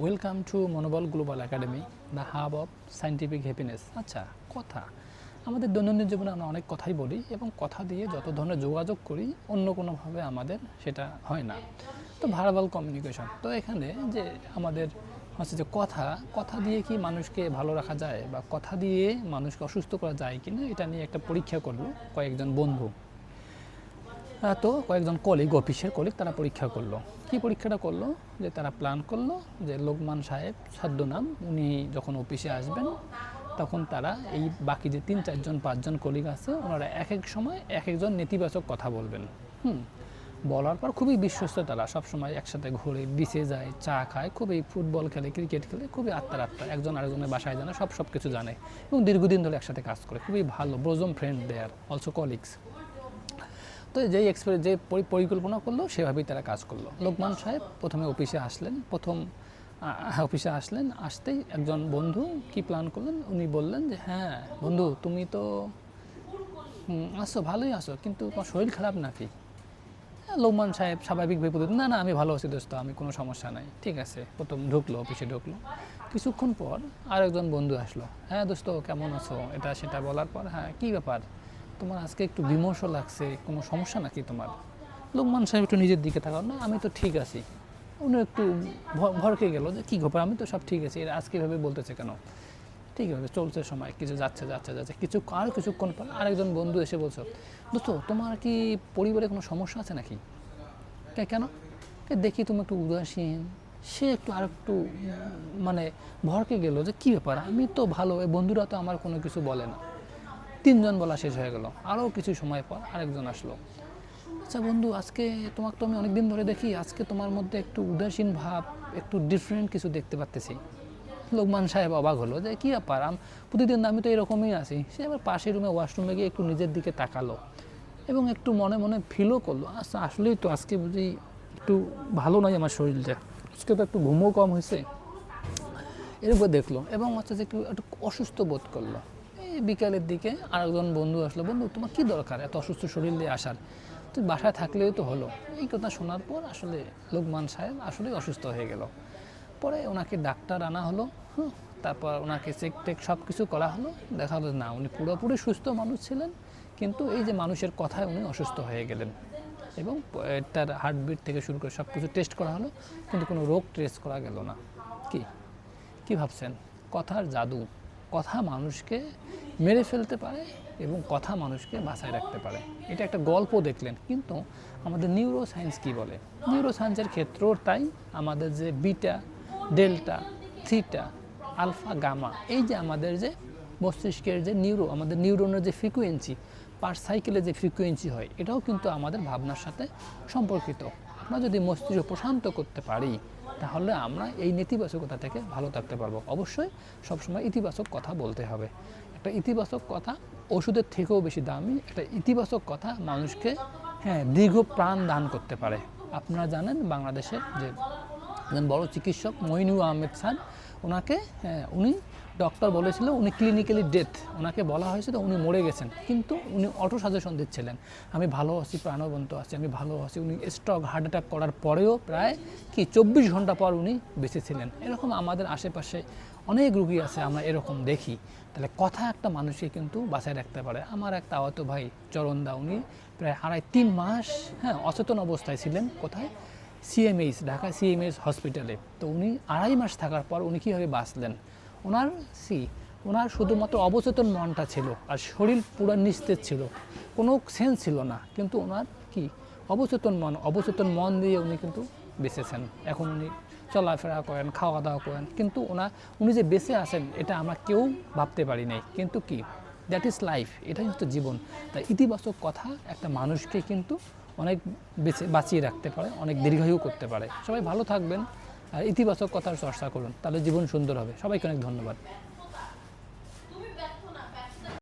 Welcome to Manobal global academy the hub of scientific happiness আচ্ছা কথা। আমাদের দৈনন্দিন জীবনে আমরা অনেক কথাই বলি এবং কথা দিয়ে যত ধরনের যোগাযোগ করি, অন্য কোনোভাবে আমাদের সেটা হয় না। তো ভার্বাল কমিউনিকেশন তো এখানে যে আমাদের হচ্ছে যে কথা কথা দিয়ে কি মানুষকে ভালো রাখা যায় বা কথা দিয়ে মানুষকে অসুস্থ করা যায় কি না এটা নিয়ে একটা পরীক্ষা করল কয়েকজন বন্ধু। তো কয়েকজন কলিগ অফিসের কলিগ তারা পরীক্ষা করল। কি পরীক্ষাটা করল? যে তারা প্ল্যান করল যে লোকমান সাহেব ছদ্মনাম, উনি যখন অফিসে আসবেন, তখন তারা এই বাকি যে তিন, চারজন, পাঁচজন কলিগ আছে, ওনারা এক এক সময় এক একজন নেতিবাচক কথা বলবেন। হুম। বলার পর খুবই বিশ্বস্ত তারা। সবসময় একসাথে ঘুরে বিচে যায়, চা খায়, খুবই ফুটবল খেলে ক্রিকেট খেলে, খুবই আত্মার আত্মা একজন আরেকজনের বাসায় জানে, সব সব কিছু জানে এবং দীর্ঘদিন ধরে একসাথে কাজ করে। খুবই ভালো ব্রোজম ফ্রেন্ড দেয়ার অলসো কলিগস তো যেই এক্সপেরি যে পরি- পরিকল্পনা করল সেভাবেই তারা কাজ করল। লোকমান সাহেব প্রথমে অফিসে আসলেন। প্রথম অফিসে আসলেন। আসতেই একজন বন্ধু কি প্ল্যান করলেন? উনি বললেন যে হ্যাঁ বন্ধু তুমি তো আসো ভালোই আসো কিন্তু তোমার শরীর খারাপ নাকি? হ্যাঁ, লোকমান সাহেব স্বাভাবিকভাবে বললেন না না আমি ভালো আছি দোস্ত আমি কোনো সমস্যা নাই ঠিক আছে। প্রথম ঢুকলো অফিসে ঢুকলো। কিছুক্ষণ পর আরেকজন বন্ধু আসলো। হ্যাঁ দোস্ত কেমন আছো? এটা সেটা বলার পর হ্যাঁ কী ব্যাপার? তোমার আজকে একটু বিমর্ষ লাগছে, কোনো সমস্যা নাকি তোমার? লোকমান সাহেব একটু নিজের দিকে থাকাও না, আমি তো ঠিক আছি। উনি একটু ভরকে গেল যে কী ব্যাপার আমি তো সব ঠিক আছি। এরা আজকে এভাবে বলতেছে কেন? ঠিক আছে, চলছে সময়। কিছু যাচ্ছে যাচ্ছে যাচ্ছে। কিছু আরও কিছুক্ষণ পর আরেকজন বন্ধু এসে বলছো, দোস্ত, তোমার কি পরিবারে কোনো সমস্যা আছে নাকি? কে- কেন? দেখি তুমি একটু উদাসীন। সে একটু আর একটু মানে ভরকে গেল যে কী ব্যাপার? আমি তো ভালো বন্ধুরা তো আমার কোনো কিছু বলে না। তিনজন বলা শেষ হয়ে গেল। আরও কিছু সময় পর আরেকজন আসলো। আচ্ছা বন্ধু, আজকে তোমাকে তো আমি অনেকদিন ধরে দেখি, আজকে তোমার মধ্যে একটু উদাসীন ভাব, একটু ডিফারেন্ট কিছু দেখতে পাচ্তেছি লোকমান সাহেব অবাক হলো যে, কী ব্যাপার? প্রতিদিন আমি তো এরকমই আছি। সে আবার পাশের রুমে ওয়াশরুমে গিয়ে একটু নিজের দিকে তাকালো এবং একটু মনে মনে ফিলও করল। আচ্ছা আসলেই তো আজকে বুঝি একটু ভালো নয় আমার শরীরটা। আজকে তো একটু ঘুমও কম হয়েছে। এরকম দেখল এবং হচ্ছে যে একটু একটু অসুস্থ বোধ করল। বিকালের দিকে আরেকজন বন্ধু আসলো, বন্ধু, তোমার কী দরকার? এত অসুস্থ শরীর নিয়ে আসার। তুই বাসায় থাকলেও তো হলো। এই কথা শোনার পর আসলে লোকমান সাহেব আসলে অসুস্থ হয়ে গেল। পরে ওনাকে ডাক্তার আনা হলো তারপর ওনাকে চেক টেক সব কিছু করা হলো। দেখা হলো, না, উনি পুরোপুরি সুস্থ মানুষ ছিলেন, কিন্তু এই যে মানুষের কথায় উনি অসুস্থ হয়ে গেলেন। এবং তার হার্টবিট থেকে শুরু করে সব কিছু টেস্ট করা হলো, কিন্তু কোনো রোগ টেস্ট করা গেল না। কি? কি ভাবছেন? কথার জাদু। কথা মানুষকে মেরে ফেলতে পারে এবং কথা মানুষকে বাঁচায় রাখতে পারে। এটা একটা গল্প দেখলেন। কিন্তু আমাদের নিউরো সায়েন্স কী বলে? নিউরো সায়েন্সের ক্ষেত্রেও তাই। আমাদের যে beta, delta, theta, alpha, gamma, এই যে আমাদের যে মস্তিষ্কের যে নিউরো আমাদের নিউরনের যে ফ্রিকুয়েন্সি পার সাইকেলে যে ফ্রিকুয়েন্সি হয়, এটাও কিন্তু আমাদের ভাবনার সাথে সম্পর্কিত। আমরা যদি মস্তিষ্ক প্রশান্ত করতে পারি তাহলে আমরা এই নেতিবাচকতা থেকে ভালো থাকতে পারব। অবশ্যই সবসময় ইতিবাচক কথা বলতে হবে। একটা ইতিবাচক কথা ওষুধের থেকেও বেশি দামি একটা ইতিবাচক কথা মানুষকে হ্যাঁ দীর্ঘ প্রাণ দান করতে পারে। আপনারা জানেন বাংলাদেশের যে বড় চিকিৎসক মইনুর আহমেদ খান ওনাকে হ্যাঁ, উনি ডক্টর বলেছিল উনি ক্লিনিক্যালি ডেথ ওনাকে বলা হয়েছিল উনি মরে গেছেন। কিন্তু উনি অটো সাজেশন দিচ্ছিলেন। আমি ভালো আছি, প্রাণবন্ত আছি, আমি ভালো আছি। উনি স্ট্রোক হার্ট অ্যাটাক করার পরেও প্রায় কি চব্বিশ ঘণ্টা পর উনি বেঁচে ছিলেন। এরকম আমাদের আশেপাশে অনেক রুগী আছে, আমরা এরকম দেখি। তাহলে কথা একটা মানুষকে কিন্তু বাঁচায় রাখতে পারে। আমার একটা আহত ভাই চরণদা, উনি প্রায় আড়াই তিন মাস হ্যাঁ অচেতন অবস্থায় ছিলেন কোথায়? সিএমএইচ ঢাকা সিএমএইচ হসপিটালে তো উনি আড়াই মাস থাকার পর উনি কীভাবে বাঁচলেন? ওনার, সি, ওনার শুধুমাত্র অবচেতন মনটা ছিল আর শরীর পুরো নিস্তেজ ছিল। কোনো সেন্স ছিল না, কিন্তু ওনার কি? অবচেতন মন অবচেতন মন দিয়ে উনি কিন্তু বেঁচেছেন। এখন উনি চলাফেরা করেন খাওয়া দাওয়া করেন, কিন্তু ওনা, উনি যে বেঁচে আছেন, এটা আমরা কেউ ভাবতে পারি নাই। কিন্তু কি? দ্যাট ইজ লাইফ এটাই হচ্ছে জীবন। তাই ইতিবাচক কথা, একটা মানুষকে কিন্তু অনেক বেঁচে, বাঁচিয়ে রাখতে পারে, অনেক দীর্ঘায়ু করতে পারে। সবাই ভালো থাকবেন। আর ইতিবাচক কথার চর্চা করুন তাহলে জীবন সুন্দর হবে। সবাইকে অনেক ধন্যবাদ।